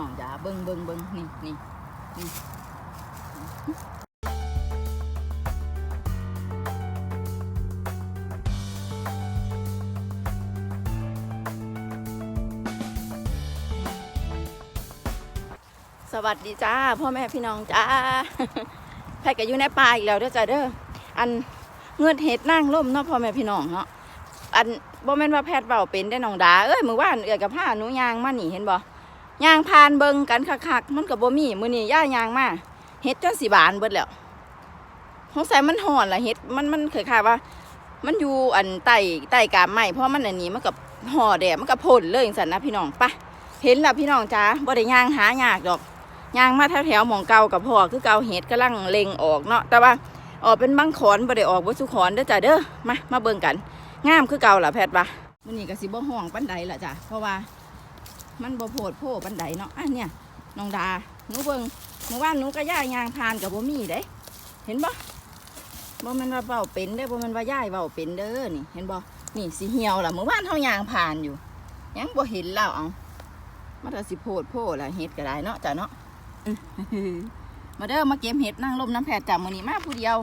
น้องจ๋าเบิ่งเบิ่งเบิ่งนี่นี่นี่สวัสดีจ้าพ่อแม่พี่น้องจ้าแพทย์ก็อยู่ในป่าอีกแล้วเด้อจ้าเด้ออันเงือดเห็ดนั่งล่มเนาะพ่อแม่พี่น้องเนาะอันบ่แม่นว่าแพทย์เบาเป็นได้น้องดาเอ้ยมือวานเอือยกับผ้าหนูยางมานี่เห็นบ่ ยางพานเบิงกันคักๆมันก็บ่มีมือนี้ย่ายางมาเฮ็ดจนสิบานเบิดแล้วสงสัยมันห่อนล่ะเฮ็ดมันมันเคล้ายว่า มันอยู่อันใต้ใต้กาบไม้เพราะมันอันนี้มันกับห่อแดดมันกับพ่นเลยจังซั่นนะพี่น้องไปเห็นล้วพี่น้องจ้าบ่ได้ย่างหายากดอกย่างมาแถวแถวๆหมองเก่ากับพ่อคือเก่าเห็ดกำลังเล็งออกเนาะแต่ว่าออกเป็นบางขอนบ่ได้ออกบ่สุขอนเด้อจ้ะเด้อมามาเบิ่งกันงามคือเก่าล่ะแพทย์ว่ามื้อนี้ก็สิบ่ห่วงปานใดล่ะจ้ะเพราะว่า มันบ่โพดโพปานใดเนาะอะเนี่ยน้องดาหนูเบิ่งเมื่อวานหนูก็ย่ายางพานกับบ่มีเด้เห็นบ่บ่ม่นว่าเว้าเป็นเด้บ่ม่นว่าย่ายเว้าเป็นเด้อนี่ เห็นบ่นี่สิเหี่ยวล่ะเมื่อวานเฮายางผ่านอยู่ยังบ่เห็นแล้วเอามันก็สิโพดโพล่ะเฮ็ดก็ได้เนาะจ้ะเนาะมาเด้อมาเก็บเห็ดนั่งลมน้ำแผดจับมือนี้มาผู้เดียว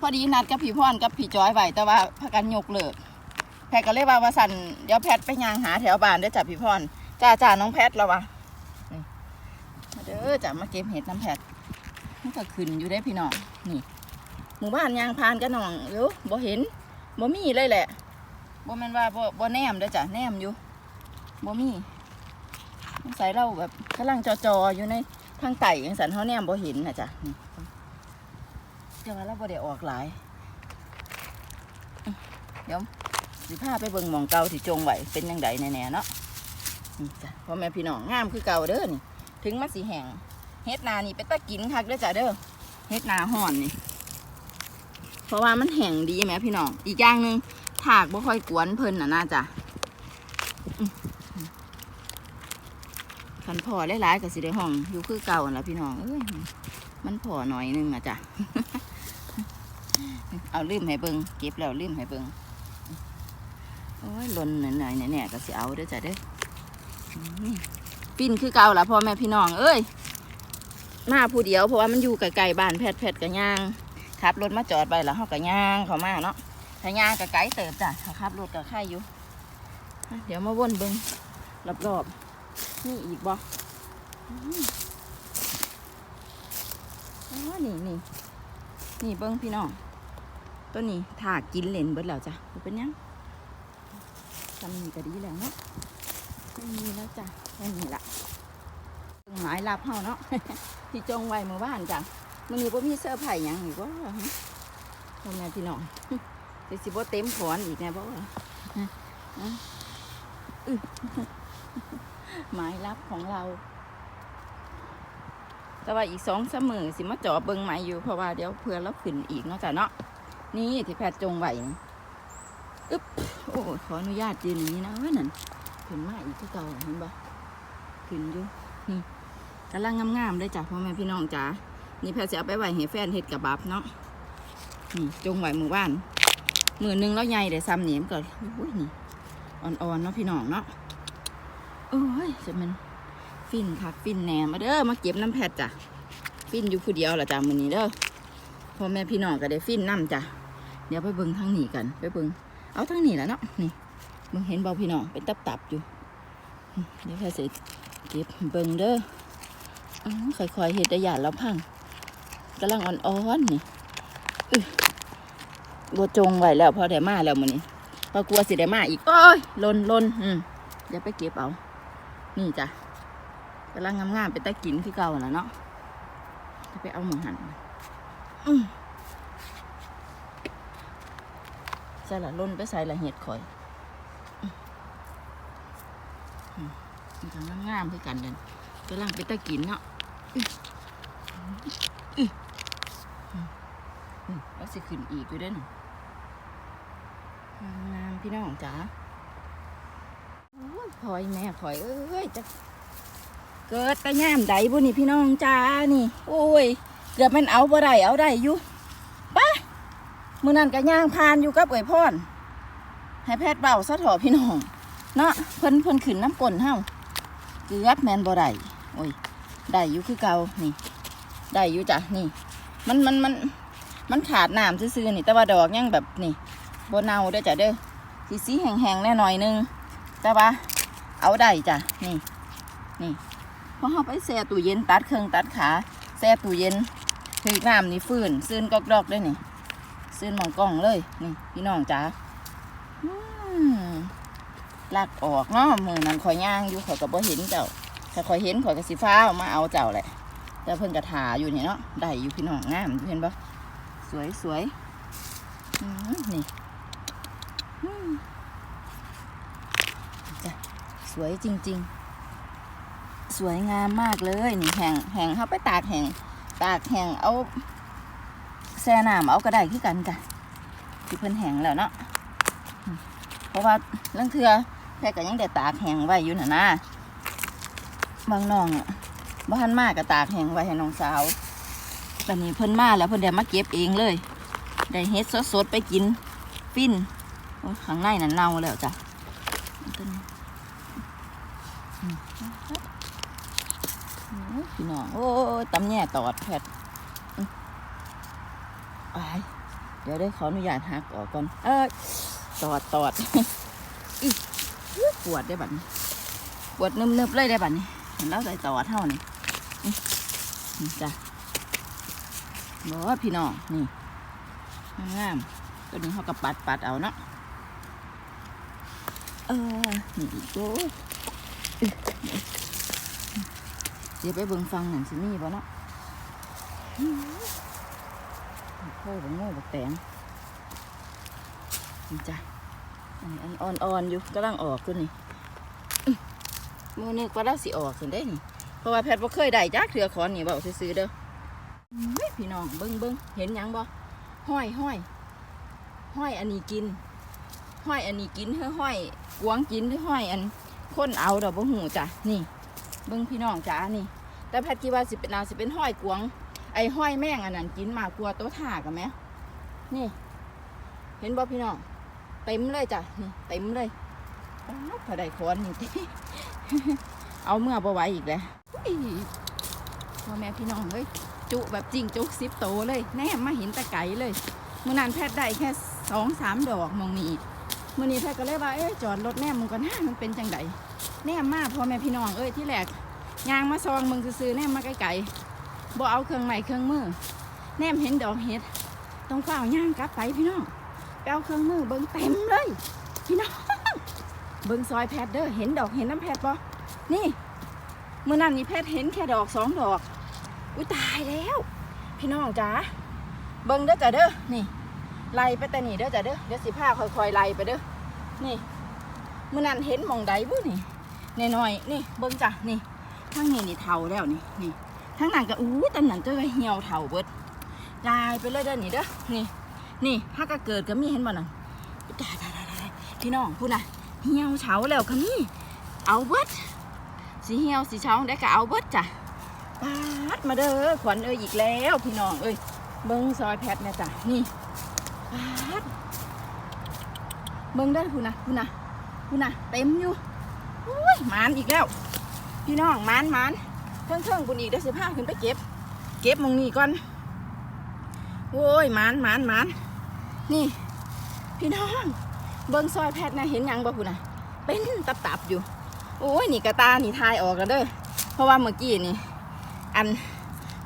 พอดีนัดกับพี่พรกับพี่จอยไว้แต่ว่าพากันยกเลิกแพทก็เลยว่าว่าสันเดี๋ยวแพทไปยางหาแถวบ้านได้จ้ะพี่พร จ้าจ้าน้องแพทย์แล้ววะมาเด้อจ้ะมาเก็บเห็ดน้ำแผดมันก็ขึ้นอยู่ได้พี่น้องนี่ หมู่บ้านยางพานกันน้องเดี๋ยวบ่เห็นบ่มีเลยแหละบ่แม่นว่าบ่บ่แนมเด้อจ้ะแนมอยู่บ่มีใส่เราแบบกำลังจอๆออยู่ในทางไต่ยังสันเขาเนี่ยบ่เห็นนะจ๊ะเดี๋ยวเราบ่ได้ออกหลาย เดี๋ยวสิพาไปเบิ่งหมองเก่าที่จงไหวเป็นยังไงแน่ๆเนาะ นี่จ้ะพ่อแม่พี่น้องงามคือเก่าเด้อนี่ ถึงมันสีแห้งเฮ็ดนานี่เป็นตะกินคักเด้อจ้ะเด้อเฮ็ดนาห่อนนี่ เพราะว่ามันแห้งดีแหมพี่น้อง อีกอย่างหนึ่งถากบ่ค่อยกวนเพิ่นน่ะน่าจ้ะขันพอหลายๆก็สิได้ห้องอยู่คือเก่าหั่นล่ะพี่น้องเอ้ยมันพอหน่อยนึงอะจ้ะเอาลืมให้เบิงเก็บแล้วลืมให้เบิงโอ้ยลนหน่อยๆแน่ๆก็สิเอาเด้อจ้ะเด้อ ปิ้นคือเก่าละพ่อแม่พี่น้อง เอ้ยมาผู้เดียวเพราะว่ามันอยู่ไกลๆบ้านแพทย์แพทย์กับย่างขับรถมาจอดไปแล้วเฮากับย่างเขามาเนาะถ้าย่างกับไกลเติบจ้ะถ้าขับรถกับใครอยู่ เดี๋ยวมาวนเบิ้งรอบๆนี่อีกบ่อืมอ๋อนี่นี่นี่เบิ้งพี่น้องตัวนี้ถากกินเหรนเบิดแล้วจ้ะเป็นยังทำนี่ก็ดีแล้วเนาะ ไม่มีแล้วจ้ะแค่นี้ละเบิ่งหมายรับเฮาเนาะที่จงไว้เมื่อวานจ้ะมันนี้บ่มีเสื้อร์ไผ่หยังอีกว่าพ่อแม่พี่น้องสิสิบ่เต็มขอนอีกแน่บ่ว่าะอื้อหมายลับของเรา แต่ว่าอีกสองเสมอสิมาจาะเบิงไม้อยู่เพราะว่าเดี๋ยวเพื่อเราขึ้นอีกเนาะจ้ะเนาะนี่ที่แพทย์จงไว้อึ๊บโอ้ขออนุญาตยืนอย่างนี้นะเว่านั่น ขึ้นมาอีกที่เก่าเห็นบ่ขึ้นอยู่นี่กำลังงามๆเลยจ้ะพ่อแม่พี่น้องจ๋านี่แพทย์จะเอาไปไหว้ให้แฟนเฮ็ดกับบับเนาะนี่จงไหว้มือบ้านมือหนึงแล้วใหญ่ได้ซ้ำเหนี่มันก็อุ้ยนี่อ่อนๆเนาะพี่น้องเนาะโอ้ยจะมันฟินคักฟินแหนมาเด้อมาเก็บน้ำแพทย์จ้ะฟินอยู่ผู้เดียวล่ะจ้ะมือนี้เด้อพ่อแม่พี่น้องก็ได้ฟินน้ำจ้ะเดี๋ยวไปเบิ่งทางนี้กันไปเบิ่งเอาทางนี้แหละเนาะนี่ มึงเห็นเบาพี่น้องเป็นตับตับๆอยู่เดี๋ยวแค่สิเก็บเบิ่งเด้ออค่อยๆเฮ็ดได้หยาดแล้วพังกำลังอ่อนๆนี่บัจงไหวแล้วพอได้มาแล้วมื้อนี้พอกลัวสิได้มาอีกโอ้ยลนลนอืมเดี๋ยวไปเก็บเอา นี่จ้ะกำลังงามๆเป็นตะกินคือเก่าแล้วเนาะจะไปเอาหมูหันอืมใส่ละล่นไปใส่ละเห็ดข่อยอืมอื มันกำลังงามคือกันเดินกำลังเป็นตะกินเนาะแล้วสิขึ้นอีกอยู่เด้อหนงามพี่น้องจ๋าพลอยแม่พลอยเอ้ยจะเกิดแต่ย่ามใดบุนี่พี่น้องจ้านี่ โอ้ย เกือบมันเอาบ่ได้เอาได้อยู่ปะมือนั่นก็ย่างพานอยู่กับเอ๋ยพ่อนให้แพทย์เบาซะถอพี่น้อง เนาะเพิ่นเพิ่นขึ้นน้ำก้นเฮาเกือบแมนบ่ได้โอ้ยได้อยู่คือเก่านี่ได้อยู่จ้ะนี่ มันมันมันมันขาดน้ำซื่อๆนี่ แต่ว่าดอกยังแบบนี่บนเนาเด้อจ้ะเด้อสีสีแห้งๆแน่หน่อยนึงแต่ว่าเอาได้จ้ะนี่นี่พอเขาไปแช่ตู้เย็นตัดเครื่องตัดขาแช่ตู้เย็นถือน้ำนี่ฟื้นซื่นกอกดอกๆด้วยนี่ซื่นมองกล้องเลยนี่พี่น้องจ๋าอืม ลากออกเนาะมือนั้นคอยย่างอยู่ข่อยก็บ่เห็นเจ้าถ้าคอยเห็นข่อยก็สิฟ้ามาเอาเจ้าแหละแต่เพิ่นกระถาอยู่นี่เนาะได้อยู่พี่น้องงามอยู่เห็นปะสวยสวยนี่จ้ะสวยจริง ๆ สวยงามมากเลยนี่แห่งแห่งเขาไปตากแห่งตากแห่งเอาแช่น้ำเอาก็ได้คือกันจ้ะที่เพิ่นแห่งแล้วเนาะเพราะว่าเรื่องเทือ แพ่ก็ยังได้ตากแห่งไว้อยู่นะนะบางน้องอะบ้านมากกระตากแห้งไว้ให้น้องสาวตอนนี้เพิ่นมาแล้วเพิ่นได้มาเก็บเองเลย ได้เฮ็ดสดๆไปกินฟินโอ้ยข้างในนั่นเน่าแล้วจ้ะนี่น้อง โอ้ยตำแย่ตอดแผดอืมอ้ายเดี๋ยวได้ขออนุญาตหักออกก่อน เออตอดตอดอี ปวดได้บัดนี้ ปวดนึบๆเลยได้บัดนี้เห็นแล้วใส่ตอดเท่านี่นี่จ้ะบอกว่าพี่น้องนี่งามๆตัวนี้เขาก็ปัดปัดเอาเนาะเออนี่อีกโอ้เดี๋ยวไปเบิ่งฟังหนังสิมีบ่เนาะโค้บังโง่บักแตงนี่จ้ะ อันอ่อนๆอยู่กำลังออกตัวนี่อื้อมือนึกว่าเราสิออกสิได้นี่ เพราะว่าแพทย์บ่เคยได้จักเถือขอนนี่เบาซื้อๆเด้อพี่น้องเบิ่งเบิ่งเห็นยังบ่ห้อยห้อยห้อยอันนี้กิน ห้อยอันนี้กินเฮ้อห้อยกวางกินหรือห้อยอันคนเอาดอกบ่หูจ้ะนี่ เบิ่งพี่น้องจ้านี่ แต่แพทย์คิดว่าสิเป็นนาสิเป็นห้อยกวางไอ้ห้อยแม่งอันนั้นกินมากกว่าตัวถ่ากันไหมนี่ เห็นบ่พี่น้อง เต็มเลยจ้ะนี่เต็มเลยป๊าดพอได้คอนนี่เอาเมื่อบ่ไหวอีกแล้วอุ้ยพ่อแม่พี่น้องเอ้ยจุแบบจริงจุกซิปโตเลย แนมมาเห็นแต่ไก่เลยมื่อนั้นแพทย์ได้แค่สองสามดอกมองนี้มื่อนี้แพทย์ก็เลยว่าเอ๊ะจอดรถแนมมึงก่อนนะมันเป็นจังไดแนมมาพ่อแม่พี่น้องเอ้ยที่แรกยางมาซองมึงซื้อๆแนมมาไกลๆบ่เอาเครื่องใหม่เครื่องมือแนมเห็นดอกเห็ดต้องเฝ้าวย่างกลับไปพี่น้อง ไปเอาเครื่องมือเบิ้งเต็มเลยพี่น้องเบิ้งซอยแพทย์เด้อเห็นดอกเห็นน้ำแพทย์ปะนี่เมื่อนั้นนี่เพชรเห็นแค่ดอกสองดอกอุ้ยตายแล้ว พี่น้องจ๋าเบิ่งเด้อจ้ะเด้อนี่ไล่ไปแต่นี่เด้อจ้ะเด้อเดี๋ยวสิพาค่อยๆไล่ไปเด้อนี่เมื่อนั้นเห็นมองใดบุ้นี่นน้อยนี่เบิ่งจ้ะนี่ทั้งนี้นี่เท่าแล้วนี่นี่ทั้งนั้นก็อู้ตันนั้นก็เหี่ยวเท่าเบิดลายไปเลยเด้อนี่เด้อนี่ นี่ถ้าก็เกิดก็มีเห็นบ่นั่นตายตายตายตาพี่น้องพูดนะเหี่ยวเฉาแล้วก็มีเอาเบิดสีเหี่ยวสีเช้าได้ก็เอาเบิดจ้ะปาดมาเด้อขวัญเอ้ยอีกแล้วพี่น้องเอ้ยเบิ้งซอยแพทเนี่ยจ้ะนี่ปาดเบิ้งได้อคุณนะคุณนะคุณนะเต็มอยู่อุ้ยมานอีกแล้ว พี่น้องมานมานเทิงเทิงๆบุญอีกได้สิผ้าขึ้นไปเก็บ เก็บมองนี้ก่อนโอ้ยมานมานมาน นี่ พี่น้อง เบิ้งซอยแพทนะเห็นยังบ่คุณนะเป็นตับๆอยู่ โอ้ยนี่กระตานี่ทายออกแล้วเด้อเพราะว่าเมื่อกี้นี่ อัน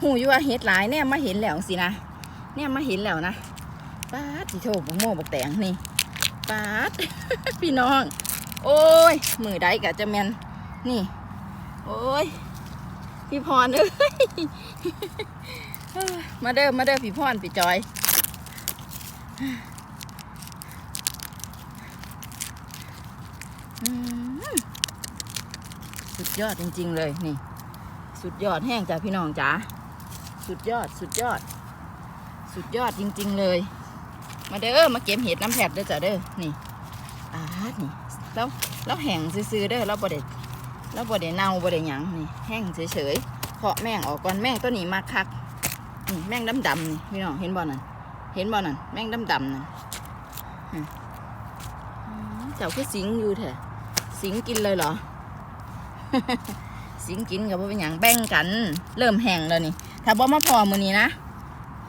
หูอยู่ว่าเห็ดหลายเนี่ยมาเห็นแล้วสินะเนี่ยมาเห็นแล้วนะป้าดสิโชบกโม่บกแตงนี่ป้าดพี่น้อง โอ้ยมือใดกะจะแมนนี่ โอ้ยพี่พรเอ้ยมาเด้อมาเด้อพี่พรพี่จอย สุดยอดจริง ๆ เลยนี่ สุดยอดแห้งจ้ะพี่น้องจ๋าสุดยอดสุดยอด สุดยอดจริง ๆ เลย มาเด้อมาเก็บเห็ดน้ำแผดเด้อจ้ะเด้อนี่อาดนี่แล้วแล้วแห้งซื้อๆเด้อแล้วบ่ได้แล้วบ่ได้เน่าบ่ได้หยังนี่แห้งเฉยๆเพาะแม่งออกก่อนแม่งตัวนี้มาคักนี่แม่งดำๆนี่พี่น้องเห็นบ่นั่น เห็นบ่นั่นแม่งดำๆนั่นเจ้าคือสิงอยู่แท้สิงกินเลยเหรอ สิงกินกับว่าเป็นหยังแบ่งกัน เริ่มแห้งแล้วนี่ ถ้าบ่มาพอมือนี้นะ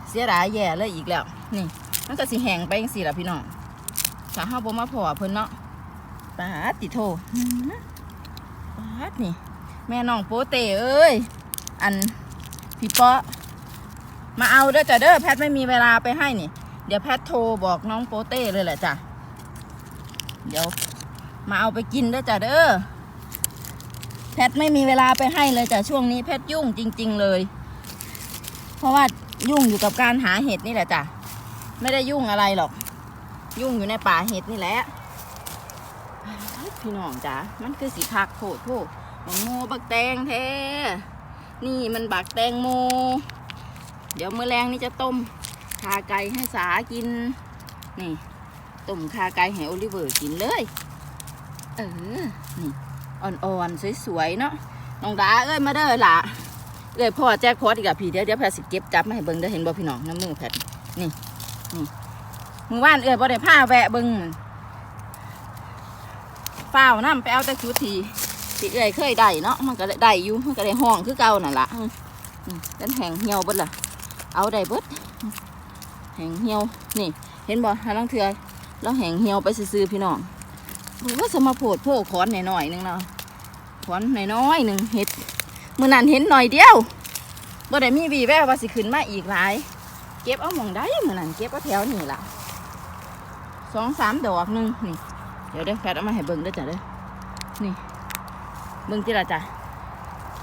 เสียดายแย่เลยอีกแล้ว นี่ มันก็สิแห้งไปจังซี่ละพี่น้องถ้าเฮาบ่มาพอเพิ่นเนาะปาดติโทปาดนี่ แม่น้องโปเต้เอ้ย อันพี่ปาะ มาเอาเด้อจ้ะเด้อแพทไม่มีเวลาไปให้นี่ เดี๋ยวแพทโทรบอกน้องโปเต้เลยแหละจ้ะเดี๋ยว มาเอาไปกินเด้อจ้ะเด้อแพทไม่มีเวลาไปให้เลยจ้ะช่วงนี้แพทยุ่งจริง ๆเลย เพราะว่ายุ่งอยู่กับการหาเห็ดนี่แหละจ้ะไม่ได้ยุ่งอะไรหรอก ยุ่งอยู่ในป่าเห็ดนี่แหละพี่น้องจ้ะมันคือสีคักโผดโผดบักโมบักแตงแท้นี่มันบักแตงโม เดี๋ยวมื้อแรงนี่จะต้มคาไก่ให้สากิน นี่ต้มคาไก่ให้โอลิเวอร์กินเลย เออ นี่ อ่อนๆ สวยๆ เนาะ น้องดาเอ้ย มาเด้อล่ะเอ้ยพ่อแจ็คพอตอีกแล้วพี่เดี๋ยวเดี๋ยวแพทสิเก็บจับมาให้เบิงเด้อเห็นบ่พี่น้องน้ำมือแพทนี่ นี่มือว่านเอ้ยบ่ได้ผ้าแวะเบิ่งฝ้าวน้ำไปเอาแต่ชุดทีที่เอ้ยเคยได้เนาะมันก็ได้อยู่มันก็ได้ห้องคือเก่านั่นล่ะอืมอืมเป็นแห้งเหี่ยวเบิดล่ะ เอาได้เบิดแห้งเหี่ยวนี่ เห็นบ่หาลังเทือแล้วแห้งเหี่ยวไปซื่อพี่น้องว่าสมาโพดโพกขอนหน่อยๆหนึงเนาะขอนหน้อยๆหนึ่งเห็ดมื่อนั้นเห็นหน่อยเดียวบ่ได้มีวีแววว่าสิขึ้นมาอีกหลาย เก็บเอาหมองได้มื่อนั้นเก็บเอาแถวนี่ล่ะสองสามดอกหนึ่งนี่เดี๋ยวเด้อแพทเอามาให้เบิ่งเด้อจ้ะเด้อนี่เบิ่งจิละจ้ะ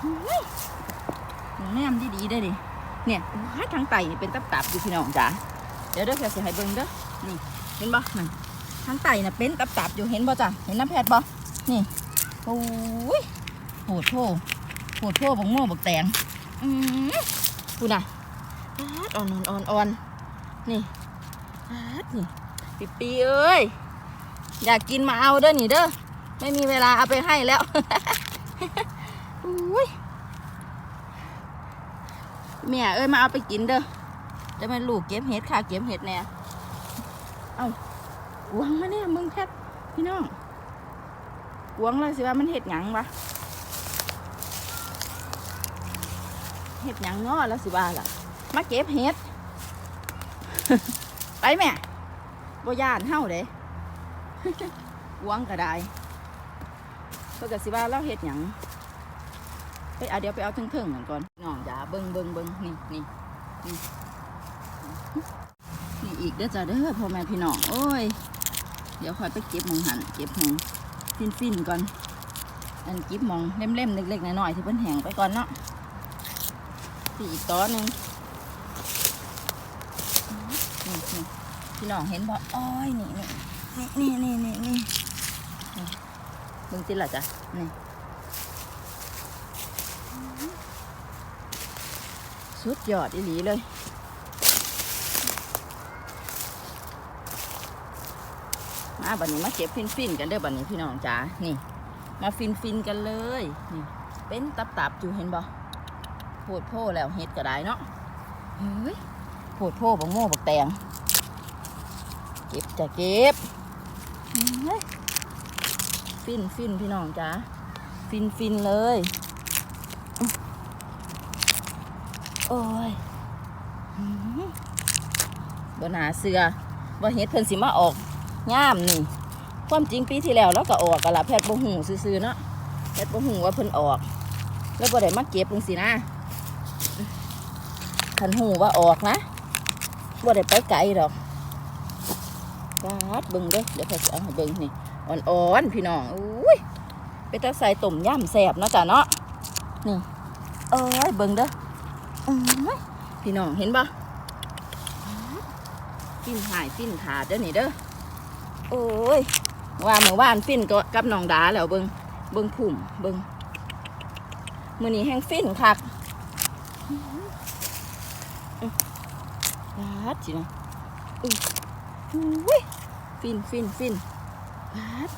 อุ้ยแนมดีๆได้ดิ เนี่ยว้าทางไตเป็นตับๆอยู่พี่น้องจ้ะเดี๋ยวเด้อแพทย์สิให้เบิ่งเด้อนี่เห็นบ่นั่นทางไตน่ะเป็นตับๆอยู่เห็นบ่จ้ะเห็นน้ำแพทย์บ่นี่โอ้ยโหดโถโหดโถบักโม่บักแตงอืมกูน่ะปาดอ่อนอ่อนนี่นี่ปีปีเอ้ยอยากกินมาเอาเด้อนี่เด้อไม่มีเวลาเอาไปให้แล้วอุ้ย แม่เอ้ยมาเอาไปกินเด้อจะเป็นลูกเก็บเห็ดค่ะเก็บเห็ดแน่เอากวงมาเนี่ยมึงแค่พี่น้องกวงเลยสิว่ามันเห็ดหยังวะเห็ดหยังง้อแล้วสิว่าล่ะ มาเก็บเห็ด ไปแม่บ่ย่านเฮาเด้กวงก็ได้เพื่อก็สิว่าเราเห็ดหยังไปเอาเดี๋ยวไปเอาถึงๆกันก่อนน้องอย่า เบิ่งเบิ่งเบิ่งนี่นี่นี่นี่อีกเด้อจ้าเด้อพ่อแม่พี่น้องโอ้ย เดี๋ยวคอยไปเก็บหมองหันเก็บหมองฟินฟินก่อน อันเก็บหมองเล่มๆเล็กๆหน้อยๆที่เพิ่นแห้งไปก่อนเนาะที่อีกต้อหนึงนี่นี่พี่น้องเห็นบ่อ้อยนี่นี่นี่นี่นี่นี่เบิ่งติล่ะจ้ะนี่ สุดยอดอีหลีเลย มาบัดนี้มาเก็บฟินฟินๆกันเด้อบัดนี้พี่น้องจ๋า นี่ มาฟินฟินๆกันเลย นี่ เป็นตับตับๆอยู่เห็นบ่โพดโพแล้วเฮ็ดก็ได้เนาะ เฮ้ยโพดโพบักโม่บักแตง เก็บจะเก็บ ฟินฟินพี่น้องจ๋า ฟินฟินเลยอื้อ โอ้ยหือบนาเสือว่าเฮ็ดเพิ่นสิมาออกงามนี่ ความจริงปีที่แล้วเราก็ออกกันละแพทย์บ่หูซื่อๆเนาะแพทย์บ่หูว่าเพิ่นออก แล้วบ่ได้มาเก็บจังซี่นะคันหูว่าออกนะบ่ได้ไปไกลดอกกาดเบิ่งเด้อเดี๋ยวแพทย์สิเอาให้เบิ่งนี่อ่อนๆพี่น้องอุ้ยไปตาใส่ต้มยำแซ่บเนาะจ้ะเนาะนี่เอ้ยเบิ่งเด้ออื้อ พี่น้องเห็นบ่ฟินหายฟินขาดเด้อนี่เด้อโอ้ยว่าเมื่อวานฟินก็กับน้องดาแล้วเบิงเบิงผุ่มเบิงมือนี้แห้งฟินคักปาดสินะอุ้ยอุ้ยฟินฟินฟินปาด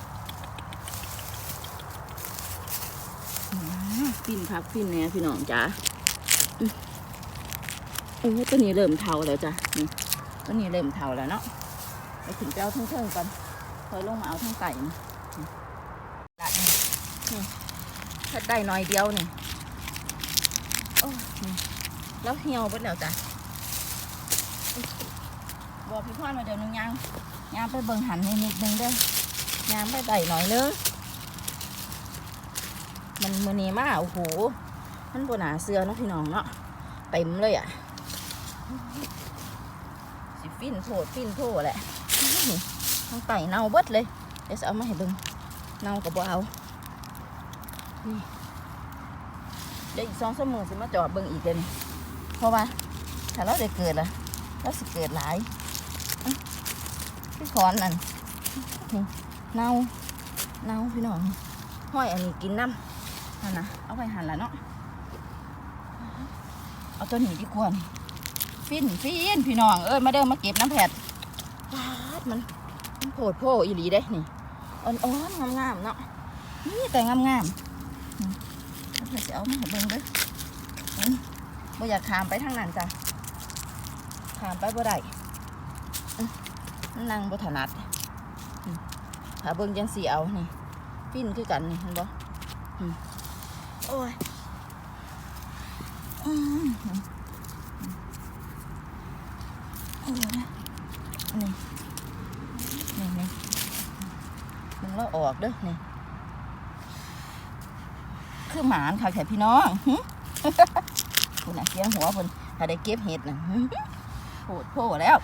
อื้อฟินคักฟินเนี่ยพี่น้องจ๋าอื้อ โอ้ยตัวนี้เริ่มเทาแล้วจ้ะนี่ตัวนี้เริ่มเทาแล้วเนาะไปถึงเจ้าเทิงๆก่อนคอยลงมาเอาทั้งไก่นี่นี่ถ้าได้น้อยเดียวนี่แล้วเหี่ยวเบิดแล้วจ้ะบอกพี่พ่อมาเดี๋ยวนึงยังยังไปเบิ่งหันให้นิดนึงเด้อยังไปไต่หน่อยเนึงมันมือนี้มากโอ้โหมันบนหนาเสือเนาะพี่น้องเนาะเต็มเลยอะ สิฟินโถดฟินโถแหละทั้งไต่เน่าเบิดเลยเดี๋ยวจะเอามาให้เบิ่งเน่ากับบ่เอาเดี๋ยวอีกสองสามมือสิมาจอดเบิ่งอีกเลยนี่เพราะว่าถ้าเราได้เกิดล่ะเราสิเกิดหลายพี่ขอนนั่นเน่าเน่าพี่น้องห้อยอันนี้กินน้ำนั่นนะเอาไปหั่นละเนาะเอาตัวนี้ดีกว่านี่ ฟินฟินพี่น้องเอ้ยมาเดินมาเก็บน้ำแผดปาดมันมันโผดโผอีหลีได้นี่อ่อนๆงามๆเนาะนี่แต่งามๆเอาเพื่อจะเอามาเบิ่งด้ออืมบ่อยากขามไปทางนั้นจ้ะขามไปบ่ได้อืมมันนั่งบ่ถนัดอืมถ้าเบิ่งจังสีเอานี่ฟินคือกันนี่เห็นบ่โอ้ย เดี๋ยวนะนี่นี่นี่มึงเราออกเด้อนี่คือหมานค่ะแขกพี่น้องคุณน่ะเสียงหัวคนถ้าได้เก็บเห็ดน่ะโผดโผแล้ว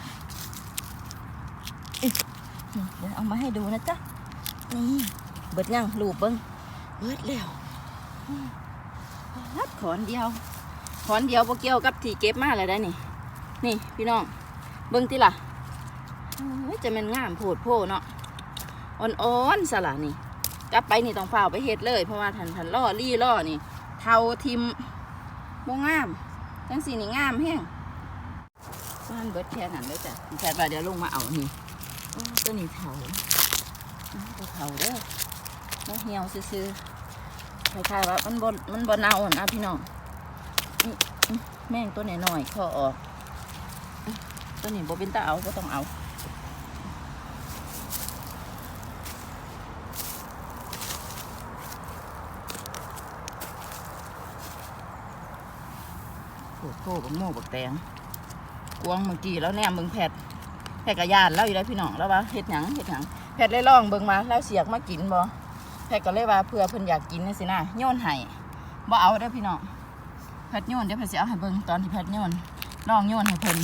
เดี๋ยวเอามาให้ดูนะจ๊ะนี่เบิดยังลูบเบิ้งเบิดแล้วรัดขอนเดียวขอนเดียวบ่เกี่ยวกับที่เก็บมาเลยได้นี่ นี่พี่น้อง เบิ้งติล่ะจะเป็นงามโผดโผเนาะอ่อนๆสละนี่กลับไปนี่ต้องเฝ้าไปเฮ็ดเลย เพราะว่าทันทันล่อรี่ล่อนี่เทาทิมบ่งามจังสีนี่งามแห้งบ้านเบิดแค่นั้นเลยจ้ะแค่ว่าเดี๋ยวลงมาเอานี่อ้ตัวนี้เทาอ้าวตัวเทาเด้อบ่เหี่ยวซื่อๆคล้ายๆว่ามันบ่มันบ่เน่านะพี่น้องนี่แม่งตัวหน้อยๆข้อออก ตัวนี้บ่เป็นตาเอาก็ต้องเอาโอ้โหบักโม่บักแตงกวงเมื่อกี้แล้วแนมเบิ่งแพทย์แพทย์กระยานแล้วอยู่แล้วพี่น้องแล้วว่าเฮ็ดหยังเฮ็ดหยังแพทย์เลยล่องเบิ่งมาแล้วเสียกมากินบ่แพทย์ก็เลยว่าเพื่อเพิ่นอยากกินนี่สินะโยนให้บ่เอาเด้พี่น้องแพทย์โยนเดี๋ยวแพทย์สิเอาให้เบิ่งตอนที่แพทย์โยนล่องโยนให้เพิ่น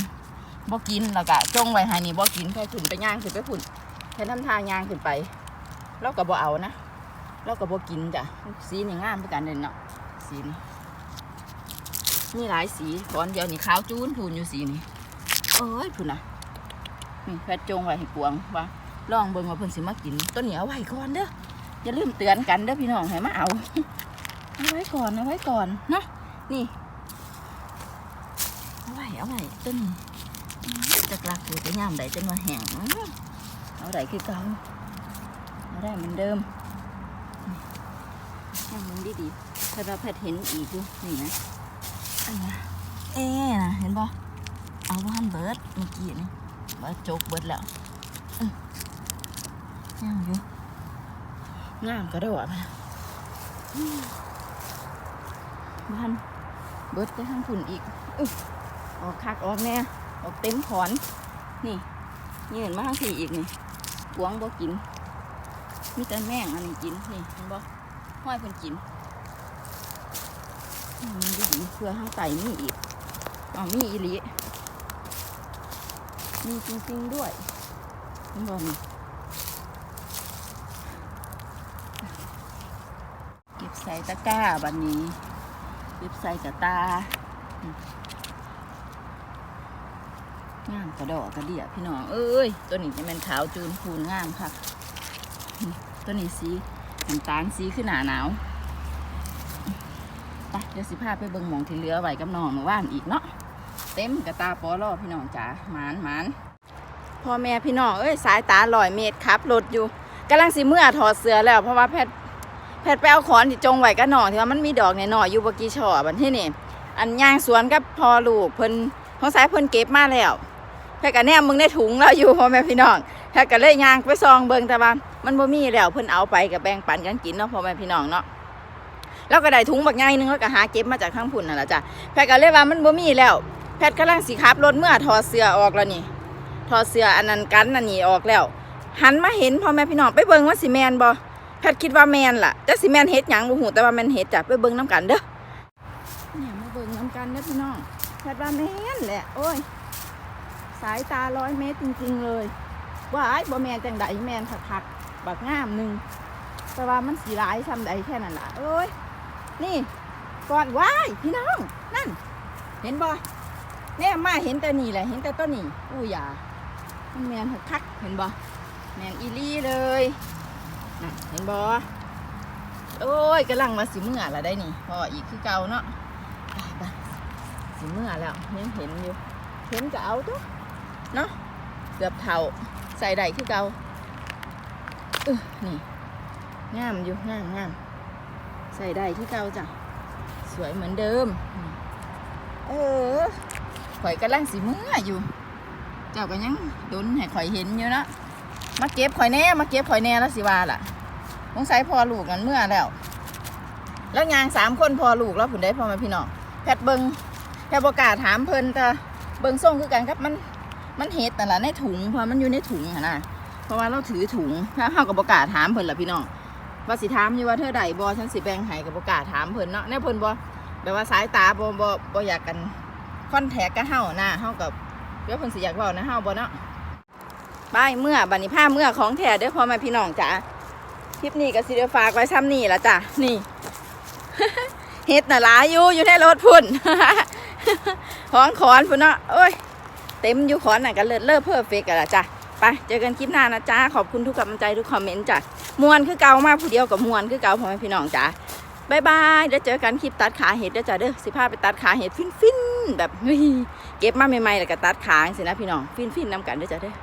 บ่กินแล้วก็จงไว้ให้นี่บ่กินแพทย์ขึ้นไปย่างขึ้นไปพุ่นแพทย์ทำทางย่างขึ้นไปเราก็บ่เอานะเราก็บ่กินจ้ะสีนี่งามคือกันเด่นเนาะสีนี่มีหลายสีก่อนเดียวนี่ขาวจูนพูนอยู่สีนี่เอ้ยพูนนะนี่แพทจงไว้ให้กวงว่าลองเบิ่งว่าเพิ่นสิมากินต้นเหนียวไว้ก่อนเด้ออย่าลืมเตือนกันเด้อพี่น้องให้มาเอาเอาไว้ก่อนเอาไว้ก่อนเนาะนี่เอาไว้เอาไว้ต้นนี้ จะกลักอยู่จะย่ามใดจนมาแห้งเอาได้คือเก่าเอาได้เหมือนเดิมนี่ย่างมันดีดีๆถ้าเราแพทย์เห็นอีกอยู่นี่นะอันนะเอ๊ะนะเห็นปะเอาบ้านเบิร์ดเมื่อกี้นี่มาจกเบิร์ดแล้วอื้อยังอยู่งามกระโดดไปอื้อบ้านเบิร์ดไปทางฝุ่นอีกอุ๊ยออกคักออกแน่ ออกเต็มขอน นี่ยืนมาทางสี่อีกนี่กวางบ่กินมีแต่แม่งอันนี้กินนี่เห็นบ่ห้อยเพิ่นกินมดีดีเพื่อห้างไตมีอีกอ๋อมีอีลีมีจริงๆด้วยมันบอกนี่เก็บใส่ตะกร้าบันนี้ เก็บใส่กระตาอืม งามกระดอกกระเดียพี่น้องเอ้ย ตัวนี้จะเป็นขาวจูนพูนงามค่ะ ตัวนี้สีน้ำตาลสีขึ้นหนาหนาวไปเดี๋ยวสิพาไปเบิ่งหมองที่เหลือไว้กับน้องเมื่อวานอีกเนาะเต็มกระตาปอลอพี่น้องจ๋าหมานหมานพ่อแม่พี่น้องเอ้ยสายตาลอยเมตรครับรถอยู่กำลังสิเมื่อถอดเสื้อแล้วเพราะว่าแพทย์แพทย์ไปเอาขอนที่จงไว้กับน้องที่ว่ามันมีดอกในหน่อยอยู่บกี้ช่อบันที่นี่อันย่างสวนกับพอลูกเพิ่นของสายเพิ่นเก็บมาแล้ว แพทย์ก็แนมมึงในถุงเราอยู่พ่อแม่พี่น้องแพทย์ก็เลยยางไปซองเบิงแต่ว่ามันบ่มีแล้วเพิ่นเอาไปกับแบ่งปันกันกินเนาะพ่อแม่พี่น้องเนาะแล้วก็ได้ถุงบักใหญ่นึงแล้วก็หาเก็บมาจากข้างพุ่นนั่นแหละจ้ะแพทย์ก็เลยว่ามันบ่มีแล้ว แพทย์กำลังสิขับรถเมื่อถอดเสื้อออกแล้วนี่ถอดเสื้ออันนั้นกันอันนี้ออกแล้ว หันมาเห็นพ่อแม่พี่น้องไปเบิงว่าสิแมนบ่แพทย์คิดว่าแมนล่ะแต่สิแมนเฮ็ดหยังบ่ฮู้แต่ว่าแมนเฮ็ดจ้ะไปเบิงน้ำกันเด้อเนี่ยมาเบิงน้ำกันเด้อพี่น้องแพทย์ว่าแมนแหละโอ้ย สายตาร้อยเมตรจริง ๆ เลยว่าไอ้บ่แมนจังใดแมนคักๆบักงามหนึ่งแต่ว่ามันสีร้ายซ้ำใดแค่นั้นล่ะเอ้ยนี่ก่อนว้ายพี่น้องนั่น เห็นบ่เนี่ยมาเห็นแต่นี่แหละเห็นแต่ต้นนี่อู้ยามันแมนคักเห็นบ่แมนอีลี่เลยน่ะเห็นบ่โอ้ยกำลังมาสิเมื่อละได้นี่พออีกคือเก่าเนาะไปสิเมื่อแล้วยังเห็นอยู่เห็นก็เอาตัว เนาะเกือบเท่าใส่ได้คือเก่าเออนี่งามอยู่งามงามใส่ได้คือเก่าจ้ะสวยเหมือนเดิม เออข่อยกำลังสีมืออยู่ เจ้าก็ยังดุนให้ข่อยเห็นอยู่นะมาเก็บข่อยแน่มาเก็บข่อยแน่แล้วสิว่าล่ะสงสัยพอลูกกันเมื่อแล้ว แล้วยางสามคนพอลูกแล้วผุนได้พอมาพี่น้องแพทเบิงแพทย์ประกาศถามเพิ่นแต่เบิงส่งคือกันครับมัน มันเฮ็ดนั่ละในถุงเพราะมันอยู่ในถุงนะเพราะว่าเราถือถุงถ้าเฮากับบ่กล้าถามเพิ่นละพี่น้องว่าสิถามอยู่ว่าเธอใดบ่ฉันสิแบ่งให้กับบ่กล้าถามเพิ่นเนาะแน่เพิ่นบ่แบบว่าสายตาบ่บ่บ่อยากกันคอนแทคกับเฮานะเฮากับเดี๋ยวเพิ่นสิอยากเว้านะเฮาบ่เนาะบายเมื่อบัดนี้ผ้าเมื่อของแท้เด้อพ่อแม่พี่น้องจ๋าคลิปนี้ก็สิได้ฝากไว้ซ้ำนี่ละจ้ะนี่เฮ็ดน่ะหลายอยู่อยู่ในรถพุ่นของขอนพุ่นเนาะโอ้ย เต็มอยู่ขอนน่ะกันเลิศเลิศเพอร์เฟกต์กันละจ้ะไปเจอกันคลิปหน้านะจ้าขอบคุณทุกกำลังใจทุกคอมเมนต์จ้ะมวนคือเก่ามากผู้เดียวกับมวนคือเก่าพ่อแม่พี่น้องจ้ะบายบายเดี๋ยวเจอกันคลิปตัดขาเห็ดเด้วจ้ะเด้อสิพาไปตัดขาเห็ดฟินฟินๆแบบเฮ้ยเก็บมาใหม่ๆแล้วก็ตัดขาสินะพี่น้องฟินฟินๆนำกันเด้วจ้ะเด้อ